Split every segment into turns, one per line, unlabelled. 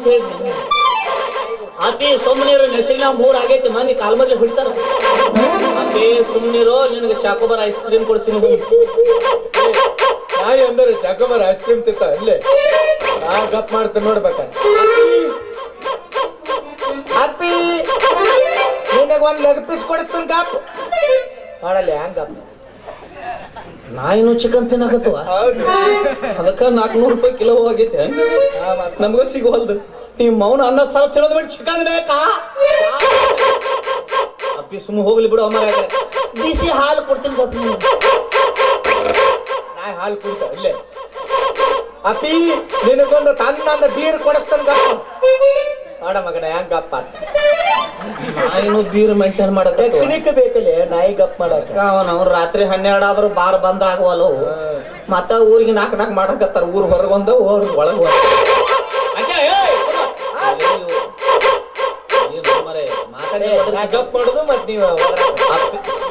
ಅಂತ ಹೇಳಿ ಅತಿ ಸುಮ್ಮನಿರು ನೆಸಿನ ಮೂರ್ ಆಗೈತಿ ಮಂದಿ ಕಾಲ್ ಮದ್ಲಿ ಹೊಡಿತಾರ ಅತಿ ಸುಮ್ಮನಿರು ನಿನಗೆ ಚಾಕೋಬಾರ್ ಐಸ್ ಕ್ರೀಮ್ ಕೊಡ್ಸಿನ
ನಾಯಿ ಅಂದ್ರೆ ಚಾಕೋಬಾರ್ ಐಸ್ ಕ್ರೀಮ್ ತಿಂತ ಅಲ್ಲೇ ಆ ಗಪ್ ಮಾಡ್ತ ನೋಡ್ಬೇಕ ಅಪ್ಪಿ ನಿನಗೆ ಒಂದ್ ಲೆಗ್ ಪೀಸ್ ಕೊಡಿಸ್ತೀನಿ ಗಪ್. ಮಾಡಲ್ಲ ಹ್ಯಾಂಗ ಗಪ್?
ನಾಯಿನೂ ಚಿಕನ್ ತಿನ್ನಾಕತ್ತವ? ಅದಕ್ಕೆ ನಾಲ್ಕುನೂರು ರೂಪಾಯಿ ಕಿಲೋ ಆಗೈತೆ ನಮಗೂ ಸಿಗೋಲ್ದು ನಿಮ್ಮ ಮೌನ ಅನ್ನ ಸಾಲ ತಿನ್ನೋದು ಬಿಟ್ಟು ಚಿಕನ್ ಬೇಕಾ? ಅಪ್ಪಿ ಸುಮ್ಮ ಹೋಗ್ಲಿ ಬಿಡು ಅಮ್ಮ ಬಿಸಿ ಹಾಲು ಕೊಡ್ತೀನಿ ಗೊತ್ತ
ನಾಯಿ ಹಾಲು ಕುಡಿತ ಇಲ್ಲೇ. ಅಪ್ಪಿ ನಿನಗೊಂದು ತನ್ನಂದ ಬೀರ್ ಕೊಡಿಸ್ತಾನೆ ಗಪ್ಪ ಮಾಡ ಮಗನ ಹೆಂಗ್ ಗಪ್ಪ
ನಾಯಿನೂ ಬೀರ್ ಮೇಂಟೈನ್ ಮಾಡತ್ತೆ
ಟೆಕ್ನಿಕ್ ಬೇಕಲ್ಲೇ ನಾಯಿ ಗಪ್ ಮಾಡಕ
ಅವ್ರು ರಾತ್ರಿ ಹನ್ನೆರಡು ಆದ್ರೂ ಬಾರ್ ಬಂದ್ ಆಗವಲ್ಲ. ಮತ್ತ ಊರಿಗೆ ನಾಕ್ ನಾಕ್ ಮಾಡಕತ್ತಾರ ಊರ್ ಹೊರಗೊಂದ ಒಂದ ಊರ್ ಒಳಗ
ನಾ ಗಪ್ ಮಾಡುದು ಮತ್ ನೀವು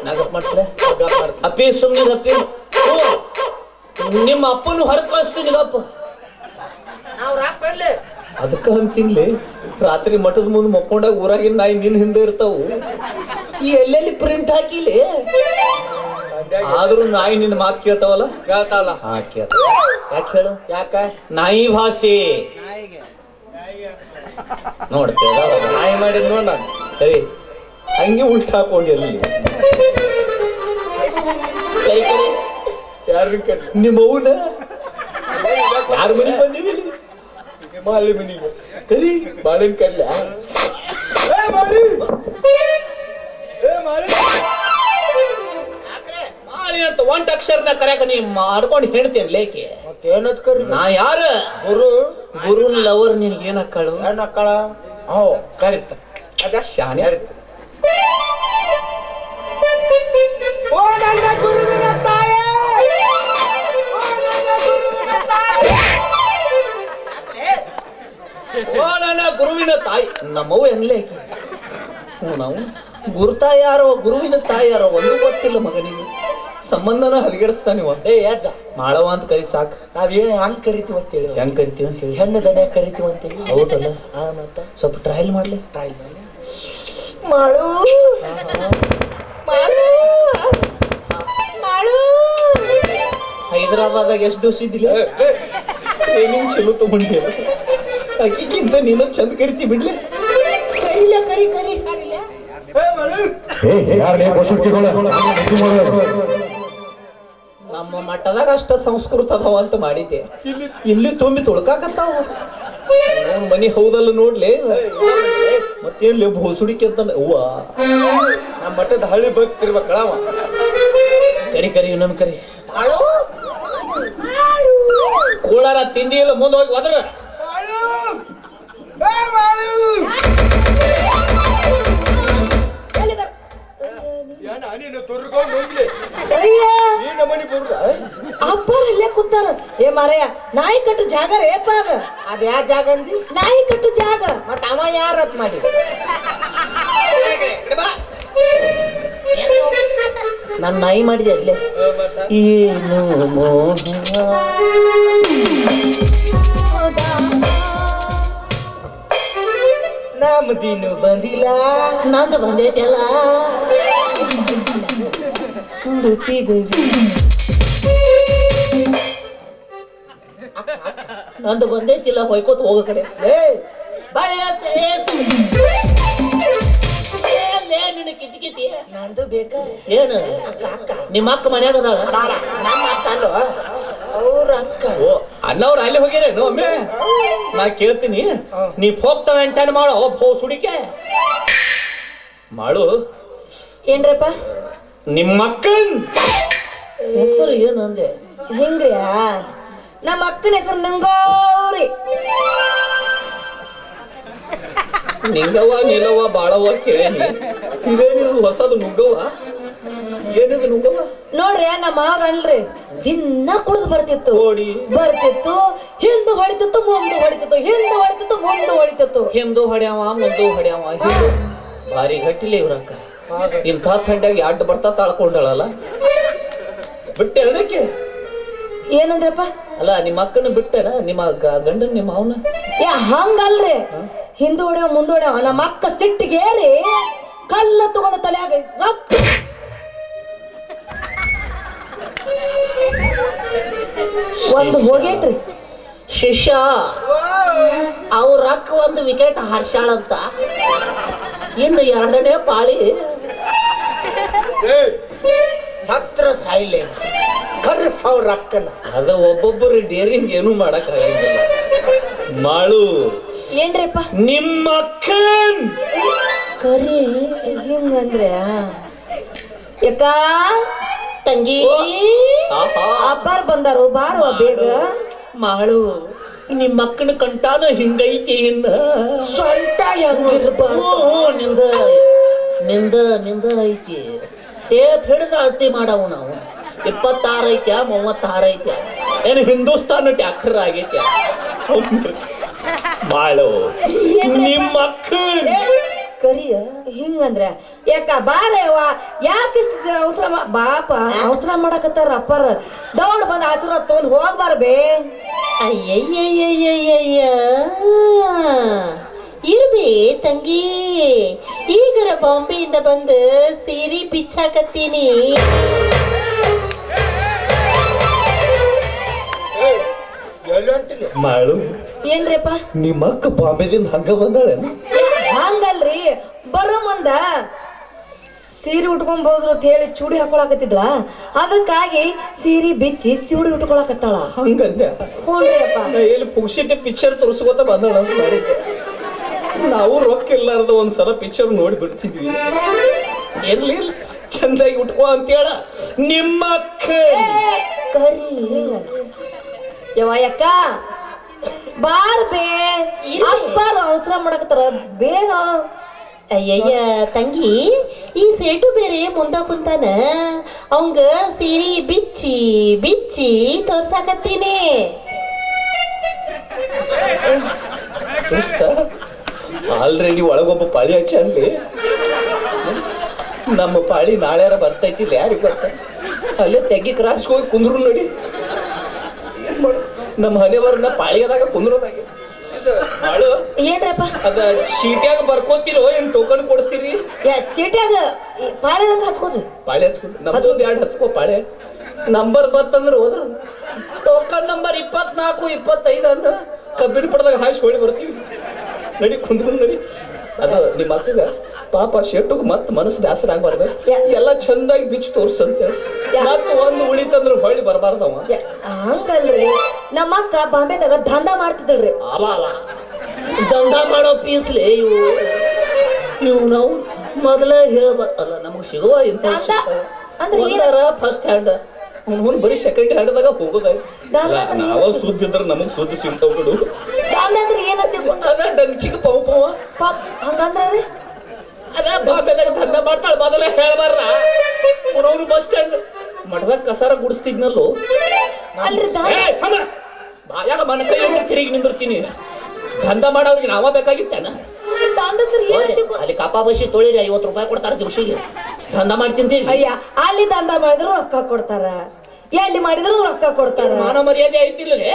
ನಾಗಪ್ಪ ಮಾಡ್ಸಲೆ
ಗಪ್ ಮಾಡ್ಸಿ
ಅಪ್ಪಿ ಸುಮ್ಮನೆ ಅಪ್ಪಿ. ಹ್ಞೂ. ನಿಮ್ಮ ಅಪ್ಪನ ಹೊರಗೆ ಕಳಿಸ್ತೀನಿ ಗಪ್ಪ
ನಾವು ರಾಕ್ ಬರ್ಲಿ
ಅದಕ್ಕ ಅಂತಿನ್ಲಿ ರಾತ್ರಿ ಮಠದ ಮುಂದೆ ಮಕ್ಕೊಂಡಾಗ ಊರಾಗಿನ ನಾಯಿ ನಿನ್ ಹಿಂದೆ ಇರ್ತಾವು. ಈ ಎಲ್ಲೆಲ್ಲಿ ಪ್ರಿಂಟ್ ಹಾಕಿಲಿ? ಆದ್ರೂ ನಾಯಿ ನಿನ್ನ ಮಾತು ಕೇಳ್ತಾವಲ್ಲ?
ಕೇಳ್ತಾವಲ್ಲ.
ಹಾ ಕೇಳ್ತ ಯಾಕೆ ಹೇಳು?
ಯಾಕ?
ನಾಯಿ ಭಾಷೆ. ನೋಡ್ತೇವ
ನಾಯಿ ಮಾಡಿದ್ ನೋಡ
ಸರಿ. ಹಂಗೆ ಉಲ್ಟಾ ಹಾಕೊಂಡಿರಲಿ
ಯಾರು
ನಿಮ್ಮ ಅವನ? ಯಾರ ಮನೆಗೆ ಬಂದೀವಿ ಇಲ್ಲಿ?
ಮಾಲಿ ಮನಿಗೆ
ಕರಿ
ಬಾಳಿನ ಕರ್ಲ ಏ ಮಾಲಿ ಏ ಮಾಲಿ
ಮಾಡಿ ಅಂತ ಒಂಟ್ ಅಕ್ಷರನ ಕರೆಯಕ ನೀ ಮಾಡ್ಕೊಂಡು ಹೇಳ್ತೇನೆ ಲೇಕೆ
ಮತ್ತೆ ಏನತ್ ಕರಿ
ನಾ ಯಾರ
ಗುರು
ಗುರುನ್ ಲವರ್ ನಿನಗೆ ಏನ್ ಹಾಕಳು
ಏನ್ ಅಕ್ಕಳ ಹೋ ಕರಿತ ಅದ
ಶಾನೆ
ಓ ನನ್ನ ಗುರುವಿನ ತಾಯೇ ಓ ನನ್ನ ಗುರುವಿನ ತಾಯೇ
ಓ ನನ್ನ ಗುರುವಿನ ತಾಯಿ. ನಮ್ಮವು ಹೆಂಗ್ಲೇ? ಹ್ಞೂ ನಾವು. ಗುರುತಾ ಯಾರೋ ಗುರುವಿನ ತಾಯಿ ಯಾರೋ ಒಂದು ಗೊತ್ತಿಲ್ಲ ಮಗನಿಗೆ. ಸಂಬಂಧನ ಹದಗೆಡಿಸ್ತಾನಿವ
ಒಂದೇ ಯಾಜ
ಮಾಳವ ಅಂತ ಕರಿ ಸಾಕು.
ನಾವ್ ಏನ್ ಹಂಗ್ ಕರಿತೀವಿ ಅಂತ ಹೇಳಿ.
ಹೆಂಗ್ ಕರಿತೀವಿ ಅಂತ ಹೇಳಿ.
ಹೆಣ್ಣು ದನ ಕರಿತೀವಿ ಅಂತ ಹೇಳಿ.
ಹೌದಲ್ಲ.
ಆ ಮತ್ತ?
ಸ್ವಲ್ಪ ಟ್ರಯಲ್ ಮಾಡ್ಲಿ.
ಟ್ರಯಲ್ ಟ್ರೈ ಮಾಡಿ ಮಾಡು
ಹೈದರಾಬಾದಾಗ ಎಷ್ಟು ದಿವಸ ಇದ್ದಿಲ್ಲ? ಟ್ರೈನಿಂಗ್ ಚಲೋ ತಗೊಂಡಿಲ್ಲ ಅಕ್ಕಿಗಿಂತ ನೀನು ಚಂದ ಕರಿತಿ ಬಿಡ್ಲಿ ಕರಿಲ ಕರಿ ಕರಿ
ಯಾರೇ ಬಸುಕಿಗಳು
ನಮ್ಮ ಮಟ್ಟದಾಗ ಅಷ್ಟ ಸಂಸ್ಕೃತ ಅದಾವ ಅಂತ ಮಾಡಿದ್ದೆ. ಇಲ್ಲಿ ತುಂಬಿ ತುಳ್ಕಾಕತ್ತಾವ. ಮನಿ ಹೌದಲ್ಲ ನೋಡ್ಲಿ. ಮತ್ತೇನ್ಲಿ ಭೋಸುಡಿಕೆ ಅಂತ ಅವ್ವ.
ನಮ್ಮ ಮಠದ ಹಳ್ಳಿ ಬಗ್ತಿರ್ಬೇಕಳವ ಅವ
ಕರಿ ಕರಿ ನಮ್ ಕರಿ. ಕೋಳಾರ ತಿಂದಿ ಇಲ್ಲ ಮುಂದೆ ಹೋಗಿ ಹೋದ್ರ
ಏನ ನೀನು ತುರ್ಕೊಂಡು ಹೋಗ್ಲಿ. ನೀನು ಮನೆ ಬರುದ?
ಅಪ್ಪರ್ ಇಲ್ಲೇ ಕೂತಾರ. ಏ ಮಾರಯ್ಯ ನಾಯಿ ಕಟ್ಟು ಜಾಗ ರೇಪ ಅದ
ಅದ ಯಾ ಜಾಗ ಅಂದಿ?
ನಾಯಿ ಕಟ್ಟು ಜಾಗ.
ಮತ್ತ ಅವ ಯಾರಪ್ಪ ಮಾಡಿ
ನನ್ನ ನಾಯಿ ಮಾಡಿದೆ ಅಲ್ಲೇ ಏನು ಮೋಹ.
ನಮ್ಮ ದಿನ ಬಂದಿಲ್ಲ.
ನಂದು ಬಂದೈತಲ್ಲ ಸುಡುತ್ತಿದ್ದೇವೆ ನಂದು ಬಂದೈತಿಲ್ಲ ಹೊಯ್ಕೋತ ಹೋಗೋ ಕಡೆ.
ಏ
ಬಯಸೆ ನಿನ್ನ ಕಿಟಿ ಕಿಟಿ.
ನಂದು ಬೇಕಾ?
ಏನು? ನಿಮ್ಮ ಅಕ್ಕ ಮನ್ಯಾಗ ಅದಾಳ.
ನಮ್ಮ ಅಕ್ಕ ಅವ್ರ ಅಕ್ಕ.
ಓ ಅಣ್ಣವ್ರು ಅಲ್ಲಿ ಹೋಗ್ಯಾರೇನು ಒಮ್ಮೆ? ನಾ ಕೇಳ್ತೀನಿ. ನೀ ಹೋಗ್ತಾನೆ ಅಂಟನ್ ಮಾಡೋ ಫೋ ಸುಡಿಕೆ. ಮಾಡು.
ಏನ್ರಪ್ಪ?
ನಿಮ್ಮ ಅಕ್ಕನ್ ಹೆಸರು ಏನು ಅಂದೆ?
ಹಿಂಗ್ರಿಯಾ ನಮ್ಮ ಅಕ್ಕನ ಹೆಸರು ನಂಗೋರಿ
ನಿಂಗವ್ವ ನಿಲವ್ವ ಬಾಳವ್ವ ಕೇಳೇನಿ. ಇದೇನಿದು ಹೊಸದು ನುಗ್ಗವ್ವ? ಏನಿದು
ನೋಡ್ರಿ ನಮ್ಮ ಮಾವ ಅಲ್ರಿ ದಿನ ಕುಡಿದು ಬರ್ತಿತ್ತು.
ಓಡಿ.
ಬರ್ತಿತ್ತು ಹಿಂದೆ ಹೊಡಿತಿತ್ತು ಮುಂದೆ ಹೊಡಿತಿತ್ತು ಹಿಂದೆ ಹೊಡಿತಿತ್ತು ಮುಂದೆ ಹೊಡಿತಿತ್ತು.
ಹಿಂದೂ ಹೊಡ್ಯಾವ ಮುಂದು ಹೊಡ್ಯಾವ ಹಿಂದು. ಭಾರಿ ಗಟ್ಟಿಲಿ ಇವ್ರಕ್ಕ ಇಂಥ ಥಂಡ್ಯಾಗ ಅಡ್ಡ ಬರ್ತಾ ತಾಳ್ಕೊಂಡಳಲ್ಲ? ಬಿಟ್ಟೆ ಅದಕ್ಕೆ
ಏನಂದ್ರಪ್ಪ?
ಅಲ್ಲ ನಿಮ್ಮ ಅಕ್ಕನ ಬಿಟ್ಟೆನ? ನಿಮ್ಮ ಗ- ಗಂಡನ್ ನಿಮ್ಮ ಅವನ
ಯಾ ಹಂಗಲ್ರಿ. ಹಿಂದೆ ಹೊಡ್ಯಾವ ಮುಂದೆ ಹೊಡ್ಯಾವ. ನಮ್ಮ ಅಕ್ಕ ಸಿಟ್ಟಿಗೇರಿ ಕಲ್ಲ ತಗೊಂಡ ತಲೆಯಾಗ ರಪ್ ಒಂದು ಹೋಗೈತ್ರಿ.
ಶಿಷ್ಯ. ಅವ್ರ ಅಕ್ಕ ಒಂದು ವಿಕೆಟ್ ಹಾರ್ಸಾಳಂತ ಇನ್ನು ಎರಡನೇ ಪಾಳಿ.
ಸತ್ರ ಸಾಯಿಲೆ. ಕರ್ರಿ ಸಾವಿರ ಅಕ್ಕನ
ಅದ ಒಬ್ಬೊಬ್ಬರು ಡೇರಿಂಗ್ ಏನು ಮಾಡಕ್ ಮಾಳು.
ಏನ್ರಿಪ್ಪ?
ನಿಮ್ಮ ಅಕ್ಕನ್.
ಕರಿ ಹಿಂಗಂದ್ರೆ? ಯಾಕ?
ತಂಗಿ.
ಅಪ್ಪಾರ್ ಬಂದಾರು ಬಾರುವ ಬೇಗ.
ಮಾಳು ನಿಮ್ಮ ಅಕ್ಕನ ಕಂಟಾನ ಹಿಂಗೈತಿ ಸೊಂಟ ನಿಂದ. ನಿಂದ ನಿಂದ ಐತಿ. ಟೇಪ್ ಹಿಡಿದು ಅಳತಿ ಮಾಡವು ನಾವು. ಇಪ್ಪತ್ತಾರು ಐತ್ಯಾ ಮೂವತ್ತಾರು ಐತ್ಯಾ? ಏನು ಹಿಂದೂಸ್ತಾನ ಟ್ಯಾಕ್ಟರ್ ಆಗೈತೆ. ಮಾಳು ನಿಮ್ಮ ಅಕ್ಕನ್ ಕರಿಯ
ಹಿಂಗಂದ್ರ ಯಾಕ ಬಾರೇವ ಯಾಕಿಷ್ಟ ಅವಸರ ಬಾಪ ಅವಸರ ಮಾಡಕತ್ತಾರ ಅಪ್ಪಾರ ದೌಡ್ ಬಂದ್ ಆಶೀರ್ವಾದ ತಗೊಂಡ್ ಹೋಗ್ಬಾರ ಅಯ್ಯಯ್ಯ
ಅಯ್ಯಯ್ಯಯ್ಯಯ್ಯಯ್ಯ ಇರ್ಬಿ ತಂಗಿ ಈಗರ ಬಾಂಬೆಯಿಂದ ಬಂದು ಸೀರೆ ಬಿಚ್ಚಾಕತ್ತೀನಿ
ಏನ್ರಿಪ್ಪ
ನಿಮ್ಮ ಅಕ್ಕ ಬಾಂಬೆದಿಂದ ಹಂಗ ಬಂದಾಳೇನು
ಹಂಗಲ್ರಿ ಬರೋ ಮುಂದ. ಸೀರೆ ಉಟ್ಕೊಂಡ್ ಬರೋದ್ರು ಅಂತ ಹೇಳಿ ಚೂಡಿ ಹಾಕೊಳಕತ್ತಿದ್ಲ? ಅದಕ್ಕಾಗಿ ಸೀರೆ ಬಿಚ್ಚಿ ಚೂಡಿ ಉಟ್ಕೊಳಕತ್ತಾಳ.
ಹಂಗಂದೆ.
ಹ್ಞೂನ್ರಿ ಅಪ್ಪ.
ನಾ ಎಲ್ಲಿ ಪುಕ್ಷಿಗೆ ಪಿಕ್ಚರ್ ತೋರಿಸ್ಕೋತ ಬಂದಳ ಅಂತ ಮಾಡಿದ್ದೆ. ನಾವು ರೊಕ್ಕ ಇಲ್ಲಾರ್ದ ಒಂದ್ಸಲ ಪಿಕ್ಚರ್ ನೋಡಿ ಬಿಡ್ತಿದ್ವಿ ಇರ್ಲಿ, ಚಂದಾಗಿ ಉಟ್ಕೋ ಅಂತೇಳ ನಿಮ್ಮ ಅಕ್ಕ.
ಕರಿ. ಯವ್ವ ಬಾರ್ ಬೇ ಅಪ್ಪಾರ ಅವಸರ ಮಾಡಕತ್ತಾರ. ಬೇಗ,
ಅಯ್ಯಯ್ಯ, ತಂಗಿ, ಈ ಸೇಟು ಬೇರೆ ಮುಂದ ಕುಂತಾನ. ಅವಂಗ ಸೀರಿ ಬಿಚ್ಚಿ ಬಿಚ್ಚಿ ತೋರ್ಸಾಕತ್ತೀನಿ.
ಆಲ್ರೆಡಿ ಒಳಗೊಬ್ಬ ಪಾಳಿ ಹಚ್ಚ ನಮ್ಮ ಪಾಳಿ ನಾಳ್ಯಾರ ಬರ್ತೈತಿಲ್ಲ ಯಾರಿಗೆ ಬರ್ತ ಅಲ್ಲೇ ತೆಗಿ ಕ್ರಾಸ್ಗೆ ಹೋಗಿ ಕುಂದ್ರು ನೋಡಿ. ನಮ್ಮ ಹನೆವರ್ನ ಪಾಳಿಗದಾಗ ಕುಂದ್ರೋದಾಗೆ ಬಾಳು
ಏನ್ರಪ್ಪ?
ಅದ ಚೀಟ್ಯಾಗ ಬರ್ಕೋತಿರೋ ಏನ್ ಟೋಕನ್ ಕೊಡ್ತೀರಿ?
ಯಾ ಚೀಟ್ಯಾಗ ಅಂತ ಹಚ್ಕೋದ್ರಿ
ಪಾಳೆ ಹಚ್ಕೊಂಡು ನಮ್ದೊಂದು ಎರಡು ಹಚ್ಕೋ ಪಾಳೆ. ನಂಬರ್ ಬತ್ತಂದ್ರೆ ಹೋದ್ರ. ಟೋಕನ್ ನಂಬರ್ ಇಪ್ಪತ್ನಾಲ್ಕು ಇಪ್ಪತ್ತೈದು ಅನ್ನ ಕಬ್ಬಿನ ಪಡೆದಾಗ ಹಾಯ್ಸ್ ಹೊಳಿ ಬರ್ತೀವಿ. ನಡಿ ಕುಂದ್ರು ನಡಿ. ಅದು ನಿಮ್ಮ ಅಕ್ಕಗ ಪಾಪ ಶೆಟ್ಟುಗ್ ಮತ್ ಮನಸ್ಸು ಬೇಸರ ಆಗ್ಬಾರ್ದು. ಎಲ್ಲ ಚಂದಾಗಿ ಬಿಚ್ಚಿ ತೋರ್ಸಂತೆ. ಮತ್ ಒಂದು ಉಳಿತಂದ್ರೆ ಹೊಳ್ಳಿ ಬರಬಾರ್ದವ.
ಹಂಗಲ್ರಿ. ನಮ್ಮ ಅಕ್ಕ ಬಾಂಬೆದಾಗ ದಂಡ ಮಾಡ್ತಿದ್ರಿ
ಅಲ್ಲ ಅಲ್ಲ. ದಂಧ ಮಾಡೋ ಪೀಸ್ಲೆ ಇವು. ಇವು ನಾವು ಮೊದಲೇ ಹೇಳ್ಬೇಕಲ್ಲ ನಮಗ್ ಸಿಗುವ
ಅಂದ್ರೆ
ಒಂದರ ಫಸ್ಟ್ ಹ್ಯಾಂಡ್ ಅವ್ನು ಬರೀ ಸೆಕೆಂಡ್ ಹ್ಯಾಂಡ್ದಾಗ
ಅಂದ್ರೆ
ನಾವ ಸುದ್ದಿ ಇದ್ರ ನಮಗ್ ಸುದ್ದಿ ಸಿಗ್ತಾವ್ ಬಿಡು. ಅದ ಡಂಗ್ ಪವ ಪವ.
ಪಾಪ್ ಹಂಗಂದ್ರೆ
ಅದ ಬಾಬೆದಾಗ ದಂಧ ಮಾಡ್ತಾಳ ಮೊದಲೇ ಹೇಳ್ಬಾರ್ರ ಬಸ್ ಸ್ಟ್ಯಾಂಡ್ ಮಠದಾಗ ಕಸಾರ ಗುಡಿಸ್ತಿದ್ನಲ್ಲೋ.
ಅಲ್ರಿ ದಂಧ
ಏ ಸಮ. ಮನ ಕೈ ಹಿಡ್ದು ತಿರುಗಿ ನಿಂದಿರ್ತೀನಿ. ದಂಧ ಮಾಡೋರಿಗೆ ನಾವ ಬೇಕಾಗಿತ್ತೇನ?
ದಂಧ ಅಂದ್ರೆ ಏನಂತ
ಅಲ್ಲಿ ಕಾಪಾ ಬಸಿ ತೊಳಿರಿ ಐವತ್ತು ರೂಪಾಯಿ ಕೊಡ್ತಾರ ದಿವ್ಸಿಗೆ. ದಂಧ ಮಾಡಿ ತಿಂತೀವಿ
ಅಯ್ಯ ಅಲ್ಲಿ ದಂಧ ಮಾಡಿದ್ರು ರೊಕ್ಕ ಕೊಡ್ತಾರ. ಎಲ್ಲಿ ಮಾಡಿದ್ರು ರೊಕ್ಕ ಕೊಡ್ತಾರ.
ಮಾನ ಮರ್ಯಾದೆ ಐತಿಲ್ಲೇ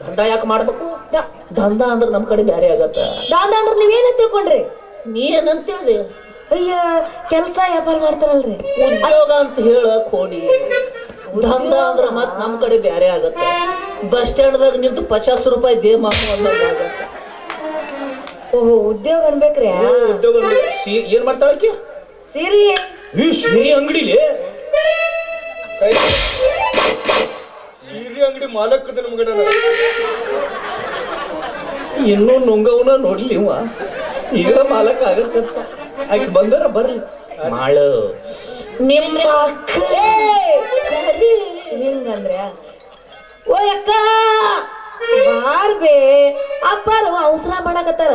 ದಂಧ ಯಾಕೆ ಮಾಡ್ಬೇಕು?
ದ-
ದಂಧ ಅಂದ್ರೆ ನಮ್ ಕಡೆ ಬ್ಯಾರೆ ಆಗತ್ತ.
ದಂಧ ಅಂದ್ರೆ ನೀವೇನ ತಿಳ್ಕೊಂಡ್ರಿ?
ನೀ ಏನಂತ ಹೇಳ್ದೆ?
ಅಯ್ಯ ಕೆಲಸ ವ್ಯಾಪಾರ ಮಾಡ್ತಾರಲ್ರಿ.
ಉದ್ಯೋಗ ಅಂತ ಹೇಳಕ್ ಹೋಗಿ. ದಂಧ ಅಂದ್ರ ಮತ್ ನಮ್ ಕಡೆ ಬ್ಯಾರೆ ಆಗತ್ತೆ. ಬಸ್ ಸ್ಟ್ಯಾಂಡ್ದಾಗ ನಿಂತು ಪಚಾಸ್ ರೂಪಾಯಿ ದೇ ಮಾಡು ಅಂದಂಗ್
ಓಹೋ ಉದ್ಯೋಗ ಅನ್ಬೇಕ್ರಿ.
ಉದ್ಯೋಗ ಅಂದ್ರೆ ಸಿ- ಏನ್ ಮಾಡ್ತಾಳಕಿ
ಸೀರಿ.
ಈ ಶ್ರೀ ಅಂಗಡಿಲಿ?
ಸೀರೆ ಅಂಗಡಿ ಮಾಲಕದ ನಮ್ಗಡ
ಇನ್ನೂ ನುಂಗವನ ನೋಡ್ಲಿ ಇವ ಈಗ ಮಾಲಕ್ ಆಗತ್ತಂತ ಆಯ್ತು ಬಂದರ ಬರ್ಲಿ ಮಾಳು. ನಿಮ್ಮ ಅಕ್ಕ.
ಹಿಂಗಂದ್ರೆ? ಓ ಅಕ್ಕ ಬಾರ್ಬೇ. ಅಪ್ಪಾರ ಅವಸರ ಮಾಡಕತ್ತಾರ.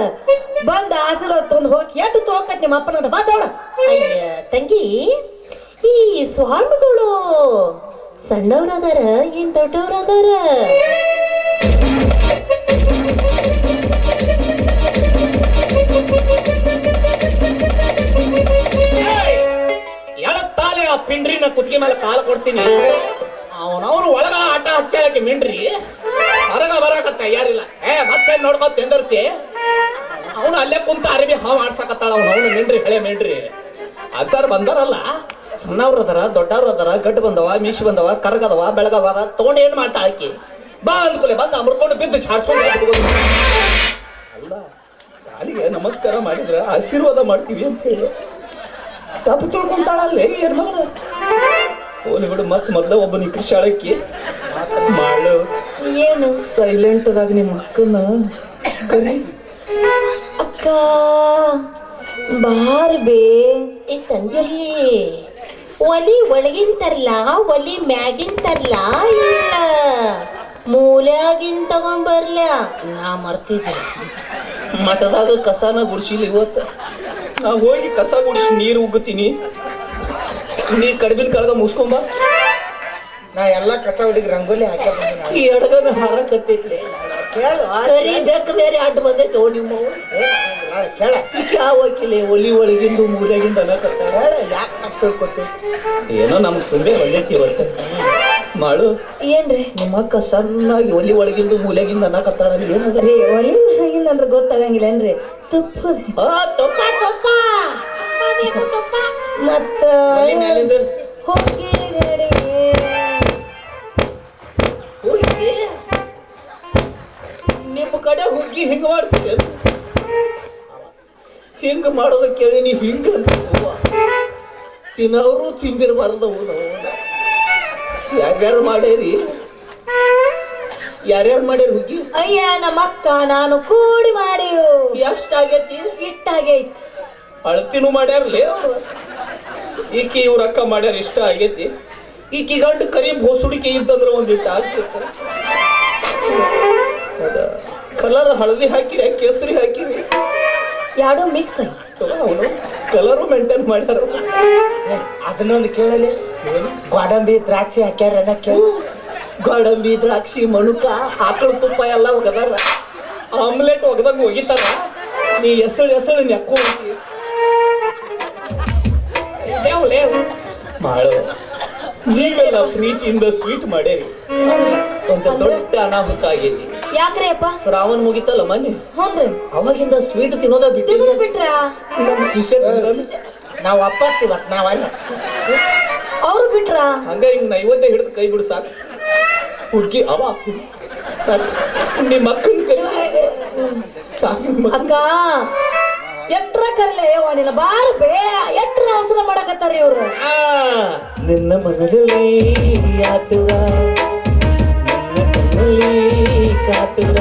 ಬಂದ ಆಶೀರ್ವಾದ ತೊಂದು ಹೋಗಿ ಎಷ್ಟು ತೋಕತ್ ನಿಮ್ಮ ಅಪ್ಪನ ಬಾ ತೋಡ
ಅಯ್ಯ ತಂಗಿ ಈ ಸ್ವಾಮಿಗಳು ಸಣ್ಣವ್ರದಾರ ಏನ್ ದೊಡ್ಡವ್ರದಾರ?
ಎಳತ್ತಾಲೆ ನಾ ಕುತ್ತಿಗೆ ಮೇಲೆ ಕಾಲು ಕೊಡ್ತೀನಿ. ಅವನವನು ಒಳಗ ಆಟ ಹಚ್ಚಾಳಕ್ಕೆ ಮಿಂಡ್ರಿ. ಹೊರಗ ಬರಾಕತ್ತ ಯಾರಿಲ್ಲ ಏ ಮತ್ತೆ ನೋಡ್ಕೊತ ತಿಂದಿರ್ತಿ? ಅವನು ಅಲ್ಲೇ ಕುಂತ ಅರಿವಿ ಹಾವು ಆಡ್ಸಕತ್ತಾಳ ಅವ್ನು. ಅವನು ಮಿಂಡ್ರಿ, ಹಳೆ ಮಿಂಡ್ರಿ. ಅಜ್ಜಾರ್ ಬಂದಾರಲ್ಲ ಸಣ್ಣವ್ರು ಅದರ, ದೊಡ್ಡವ್ರು ಅದರ, ಗಡ್ ಬಂದವ ಮೀಸಿ ಬಂದವ, ಕರಗದವ, ಬೆಳಗವ, ತಗೊಂಡು ಏನ್ ಮಾಡ್ತಾ ಆಕಿ? ಬಾ ಅಂದ್ಕೂಲೆ, ಬಂದ ಮುರ್ಕೊಂಡು ಬಿದ್ದು ಝಾಡ್ಸ್ಕೊಂಡು ಅಲ್ಲ, ಕಾಲಿಗೆ ನಮಸ್ಕಾರ ಮಾಡಿದ್ರೆ ಆಶೀರ್ವಾದ ಮಾಡ್ತೀವಿ ಅಂತ ಹೇಳಿ. ತಪ್ಪು ತಿಳ್ಕೊಂತಾಳಲ್ಲೇ ಏನ್ ಮಗಳ ಹೋಲಿ ಬಿಡು ಮತ್ ಮೊದ್ಲ ಒಬ್ಬ ನಿಕೃಷ ಶಾಳಕ್ಕಿ ಮಾಡು
ಏನು?
ಸೈಲೆಂಟ್ ಅದಾಗ ನಿಮ್ಮ ಅಕ್ಕನ. ಕರಿ
ಅಕ್ಕ ಬಾರ್ಬೇ.
ಈ ತಂಗಿ ಒಲಿ ಒಳಗಿನ ತರ್ಲ ಒಲಿ ಮ್ಯಾಗಿನ ತರ್ಲ ಇಲ್ಲ. ಮೂಲ್ಯಾಗಿನ್ ತಗೊಂಬರ್ಲ.
ನಾ ಮರ್ತಿದ್ದೆ. ಮಠದಾಗ ಕಸಾನ ಗುಡ್ಸಿಲ್ಲ ಇವತ್ತ. ನಾ ಹೋಗಿ ಕಸ ಗುಡಿಸಿ ನೀರು ಉಗ್ಗುತ್ತೀನಿ ನೀ ಕಡಿಮಿನ ಕಳಗ ಮುಗಿಸ್ಕೊಂಬ.
ನಾ ಎಲ್ಲ ಕಸ ಹುಡುಗಿ ರಂಗೋಲಿ ಹಾಕಿ
ಈ ಎಡಗನ ಹಾರಕತ್ತೈತ್ಲೆ.
ಕೇಳು
ಕರಿ ಬೆಕ್ಕ ಬೇರೆ ಅಡ್ಡ ಬಂದೈತೆ ಓ ನಿಮ್ಮ
ಕೇಳ.
ಈಕೆ ಯಾವ ವಕೀಲೆ ಒಲಿ ಒಳಗಿಂದು ಮೂಲೆಗಿಂದ ಅನ್ನಕತ್ತಾಳ
ಯಾಕೆ ಅಷ್ಟು ತಿಳ್ಕೊತಿ?
ಏನೋ ನಮ್ಗೆ ತುಂಬೆ ಒಳ್ಳೈತಿ ಇವತ್ತು. ಮಾಡು.
ಏನ್ರಿ?
ನಿಮ್ಮ ಅಕ್ಕ ಸಣ್ಣಾಗಿ ಒಲಿ ಒಳಗಿಂದು ಮೂಲೆಗಿಂದ ಅನ್ನಕತ್ತಾಳ ಏನದ
ರೀ ಒಲಿ ಒಳಗಿಂದ ಅಂದ್ರೆ ಗೊತ್ತಾಗಂಗಿಲ್ಲನ್ರಿ ತಪ್ಪದ್ರಿ
ಆ ತಪ್ಪ. ತಪ್ಪ
ಮತ್ತ ಹೋಗಿ ಗಡಿ
ನಿಮ್ಮ ಕಡೆ ಹುಗ್ಗಿ ಹಿಂಗ ಮಾಡ್ತೀರಿ ಹಿಂಗ ಮಾಡೋದ ಕೇಳಿ ನೀವು ಹಿಂಗ ತಿನ್ನೋರು ತಿಂದಿರಬಾರ್ದು ಯಾರ್ಯಾರು ಮಾಡ್ಯಾರಿ ಯಾರ್ಯಾರು ಮಾಡ್ಯಾರ ಹುಗ್ಗಿ?
ಅಯ್ಯ ನಮ್ಮ ಅಕ್ಕ ನಾನು ಕೂಡಿ ಮಾಡಿವು
ಎಷ್ಟಾಗೈತಿ?
ಇಟ್ಟಾಗೈತಿ
ಅಳತಿನೂ ಮಾಡ್ಯಾರ್ಲಿ ಅವ್ರು. ಈಕಿ ಇವ್ರ ಅಕ್ಕ ಮಾಡ್ಯಾರ ಇಷ್ಟ ಆಗೈತಿ. ಈಕಿ ಗಂಡು ಕರಿ ಬೋಸುಡಿಕೆ ಇದ್ದಂದ್ರೆ ಒಂದಿಟ್ಟು ಆಗ್ತೈತೆ. ಕಲರ್ ಹಳದಿ ಹಾಕಿರಿ ಕೇಸರಿ ಹಾಕಿರಿ.
ಎರಡು ಮಿಕ್ಸ್ ಆಗಿ
ಅವನು. ಕಲರು ಮೇಂಟೈನ್ ಮಾಡ್ಯಾರ
ಅದನ್ನೊಂದು ಕೇಳಲಿ. ಗೋಡಂಬಿ ದ್ರಾಕ್ಷಿ ಹಾಕ್ಯಾರ ಕೇಳು.
ಗೋಡಂಬಿ ದ್ರಾಕ್ಷಿ ಮಣುಕ ಆಕಳ ತುಪ್ಪ ಎಲ್ಲ ಒಗದಾರ. ಆಮ್ಲೆಟ್ ಒಗದಾಗ ಒಗಿತಾರ. ನೀ ಎಸಳು ಎಸಳು ನೆಕ್ಕು? ಮಾಡು ನೀವೆಲ್ಲ ಪ್ರೀತಿಯಿಂದ ಸ್ವೀಟ್ ಮಾಡೇರಿ. ಒಂದು ದೊಡ್ಡ ಅನಾಹುತ ಆಗೇತಿ.
ಯಾಕ್ರಿ ಅಪ್ಪ?
ಶ್ರಾವಣ ಮುಗಿತಲ್ಲ ಮನೆ
ಹ್ಞೂ
ಅವಾಗಿಂದ ಸ್ವೀಟ್ ತಿನ್ನೋದ ಬಿಟ್ಟು
ಬಿಟ್ರ?
ನಮ್ಮ ಶಿಷ್ಯ.
ನಾವು ಅಪ್ಪತ್ತಿವತ್ ನಾವಲ್ಲ.
ಅವ್ರು ಬಿಟ್ರ?
ಹಂಗ ಹಿಂಗ್ ನೈವೇದ್ಯ ಹಿಡಿದು ಕೈ ಬಿಡು ಸಾಕು. ಹುಡ್ಗಿ ಅವ ನಿಮ್ಮ ಅಕ್ಕನ ಕೈ. ಅಕ್ಕ.
ಎಟ್ರ ಕರ್ಲೆ ವಾಣಿನ ಬಾರ ಬೇ ಎಟ್ರ ಅವಸರ ಮಾಡಕತ್ತಾರ ಇವ್ರು?
ನಿನ್ನ ಮನದಲ್ಲಿ ಆತುರ ನನ್ನ ಕಣ್ಣಲ್ಲಿ ಕಾತುರ.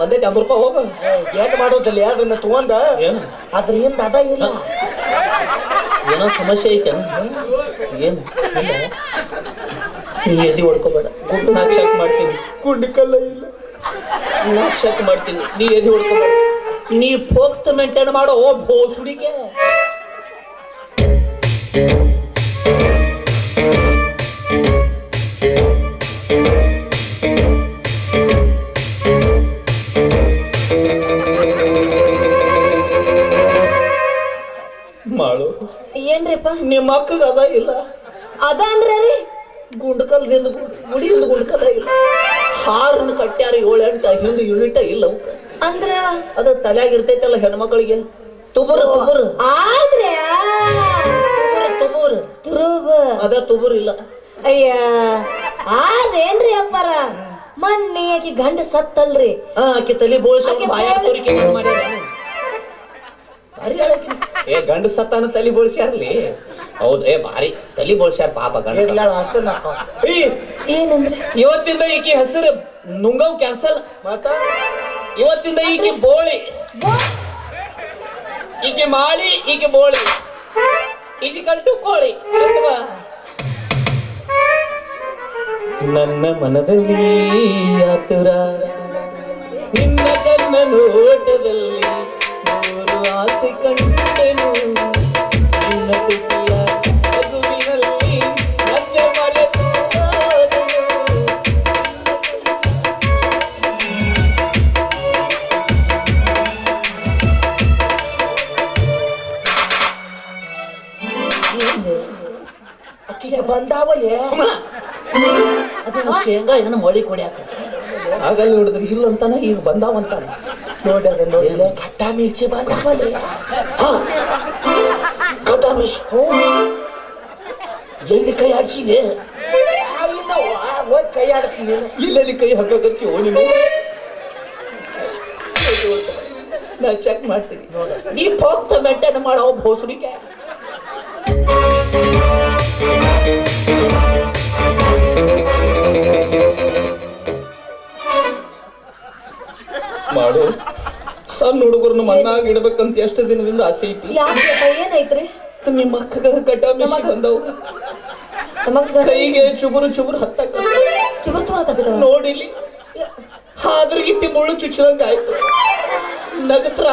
ಬಂದೈತಿ ಐದು ರೂಪಾಯಿ ಹೋಗ.
ಏನು ಮಾಡೋದಿಲ್ಲ ಅದನ್ನ ತಗೊಂಡ? ಅದ್ರಿಂದ ಅದ ಇಲ್ಲ.
ಏನೋ ಸಮಸ್ಯೆ ಐತೆ. ಏನು? ನೀ ಎದಿ ಹೊಡ್ಕೋಬೇಡ? ಗುಂಡು ನಾಕ್ ಚೆಕ್ ಮಾಡ್ತೀನಿ.
ಕುಂಡ್ ಕಲ್ಲ ಇಲ್ಲ.
ನಾ ಚೆಕ್ ಮಾಡ್ತೀನಿ. ನೀ ಎದಿ ಹೊಡ್ಕೋಬೇಡ? ನೀ ಹೋಗ್ತ ಮೇಂಟೈನ್ ಮಾಡೋ ಓ ಸುಡಿಕೆ
ಏನ್ರಿಪ್ಪ?
ನಿಮ್ಮ ಅಕ್ಕಗ ಅದ ಇಲ್ಲ.
ಅದ ಅಂದ್ರ ರೀ
ಗುಂಡ್ಕಲ್ದಿಂದ ಗುಡಿಯಿಂದ ಗುಂಡ್ಕಲ ಇಲ್ಲ. ಹಾರನ್ನು ಕಟ್ಟ್ಯಾರ ಏಳು ಎಂಟ ಹಿಂದೆ ಯೂನಿಟ ಇಲ್ಲ
ಅಂದ್ರ?
ಅದ ತಲೆಯಾಗ ಇರ್ತೈತಲ್ಲ ಹೆಣ್ಮಕ್ಳಿಗೆ. ತುಬುರು ತುಬುರು.
ಆದ್ರೆ?
ತುಬುರು
ತುರುಬ
ಅದ ತುಬುರು ಇಲ್ಲ.
ಅಯ್ಯ ಆದೇನ್ರಿ ಅಪ್ಪಾರ? ಮೊನ್ನೆ ಆಕಿ ಗಂಡ ಸತ್ತಲ್ರಿ.
ಆಕಿ ತಲೆ ಬೋಳ್ಸ ಬಾಯ ತೋರಿಕೆ ಮಾಡ್ಯಾರ? ಹೇಳಕಿ ಏ ಗಂಡ ಸತ್ತಾನ ತಲಿ ಬೋಳ್ಸ್ಯಾರ್ಲಿ? ಹೌದು ಏ ಭಾರಿ. ತಲಿ ಬೋಳ್ಸ್ಯಾರ ಪಾಪ ಗಂಡ ಸತ್ತ.
ಇರ್ಲಾಳ
ಏ,
ಏನಂದ್ರೆ?
ಇವತ್ತಿಂದ ಈಕಿ ಹೆಸರು ನುಂಗವ್ ಕ್ಯಾನ್ಸಲ್.
ಮತ್ತ?
ಇವತ್ತಿಂದ ಈಕಿ ಬೋಳಿ. ಈಕೆ ಮಾಳಿ ಈಕೆ ಬೋಳಿ. ಈಜಿ ಕಲ್ಟು ಕೋಳಿ. ಅಲ್ವಾ? ನನ್ನ ಮನದಲ್ಲಿ ಆತುರ. ನಿನ್ನ ಕಣ್ಣ ನೋಟದಲ್ಲಿ ಆಸೆ ಕಂಡೆನು ನಿನ್ನ ತುಟಿಯ ಮಗುವಿನಲ್ಲಿ ನನ್ನ ಮರೆತು.
ಅಕ್ಕಿಗೆ ಬಂದಾವಲೇ?
ಶೇಂಗಾ ಇದನ್ನ ಮಳಿ ಕೊಡ್ಯಾಕ. ಆಗಲ್ಲ ನೋಡಿದ್ರೆ ಇಲ್ಲ ಅಂತಾನೆ ಈಗ ಬಂದಾವಂತಾನ. ನೋಡಿ ಅದನ್ನ ನೋಡಿ
ಕಟ್ಟ ಮಿರ್ಚಿ ಬಂದಾವಲೇ
ಕಟ ಮಿಶ್ ಎಲ್ಲಿ ಕೈ ಆಡ್ಸಿದೆ
ಹೋಗಿ ಕೈ ಆಡ್ತೀನಿ
ಇಲ್ಲೆಲ್ಲಿ ಕೈ ಹಾಕೋದಕ್ಕೆ ನೀನು. ನಾ ಚೆಕ್ ಮಾಡ್ತೀನಿ. ನೋಡ ನೀ ಪೋಕ್ತ ಮೆಂಟೇನ್ ಮಾಡೋ ಭೋಸುಡಿಕೆ ಮಾಡು. ಸಣ್ಣ ಹುಡುಗರನ್ನ ಮಣ್ಣಾಗಿ ಇಡ್ಬೇಕಂತ ಎಷ್ಟು ದಿನದಿಂದ ಆಸೆ ಐತಿ?
ಯಾಕೆ ಏನೈತ್ರಿ
ನಿಮ್ಮ ಅಕ್ಕಗ ಗಡ್ಡ ಮಿಶಿ ಬಂದವು.
ನಮಗ್
ಕೈಗೆ ಚುಬುರು ಚುಬುರು ಹತ್ತಕ್ಕ.
ಚುಬುರು ಚುಬುರು
ನೋಡಿಲಿ? ಹಾದ್ರಗಿತ್ತಿ ಮುಳ್ಳು ಚುಚ್ಚಿದಂಗ ಆಯ್ತು. ನಗತ್ರ